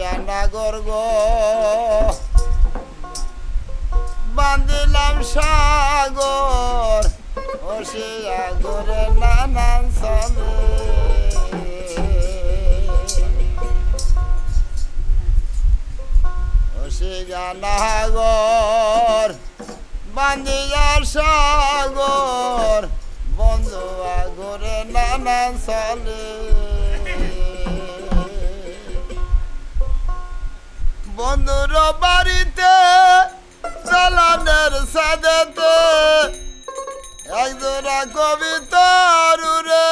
করিয়া নাগর বান্ধিলাম বাঁধিলাম সাগর, ও সে আগরে নানান সবে ও সে নাগর বাঁধিয়া সাগর, বন্ধু আগরে নানান সলে বন্ধুর বাড়িতে, চালানের সাদেতে একজোড়া কবিতার রে।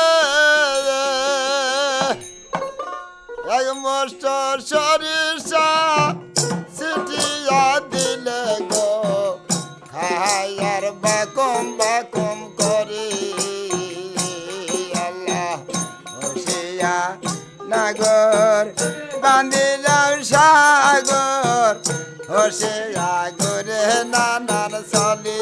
এক মাস্টার সরিষা সিটিয়া দিলে গো। খায়ার বাকম বাকম করে। আল্লাহ হোসিয়া নাগর বান্দিলাম শাহ সাগর ও সে সাগরে নানান চলি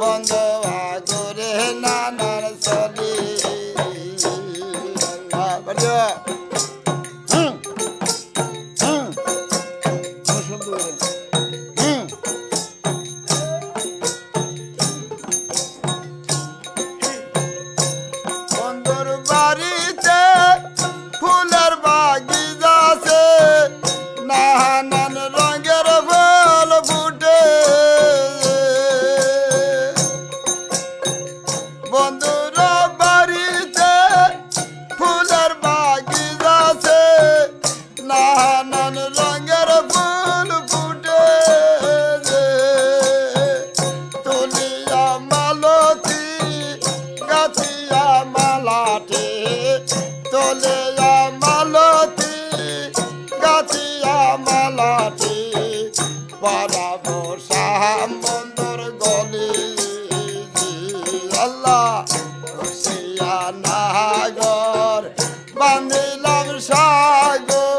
bondo va go.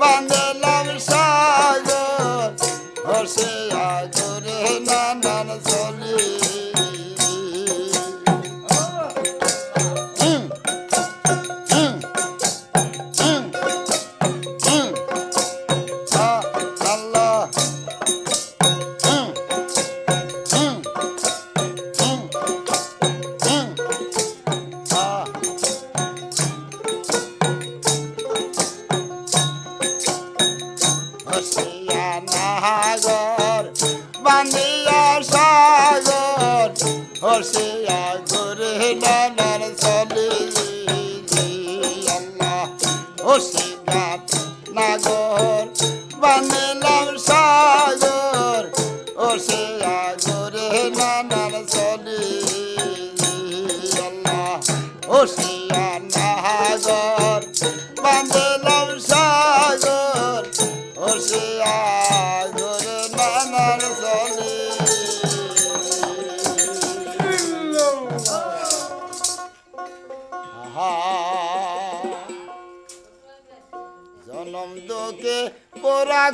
Van পাগল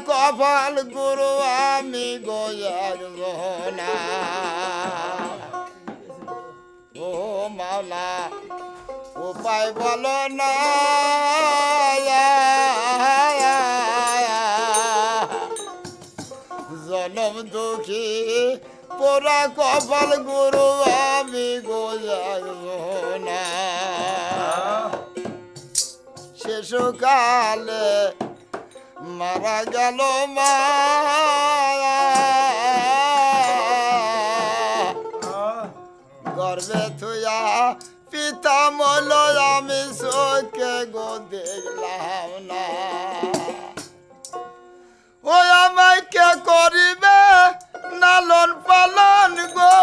কপাল গুরু আমি গয়ার গহনা ও মাওলা উপায় বলো না। জনম দুঃখী পোরা কপাল গুরু আমি গোজার গহনা শেষকালে মারা গেল মা। গর্বে থুয়া পিতা মল, আমি চোখে গো দেখলাম না। ও আমায় কে করিবে লালন পালন গো?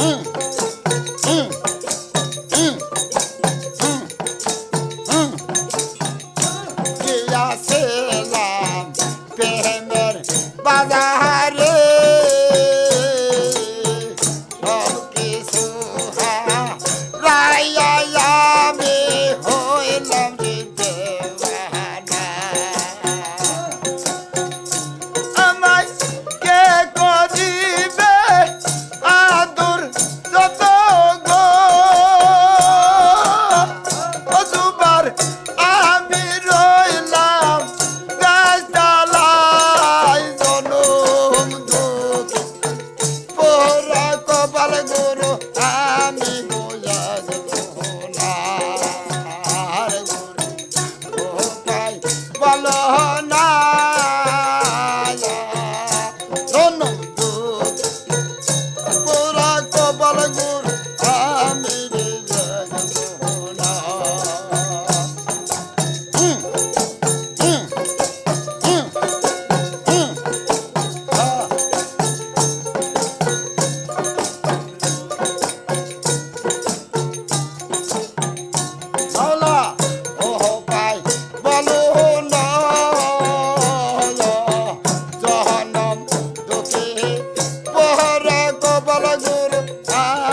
Mm. গুরু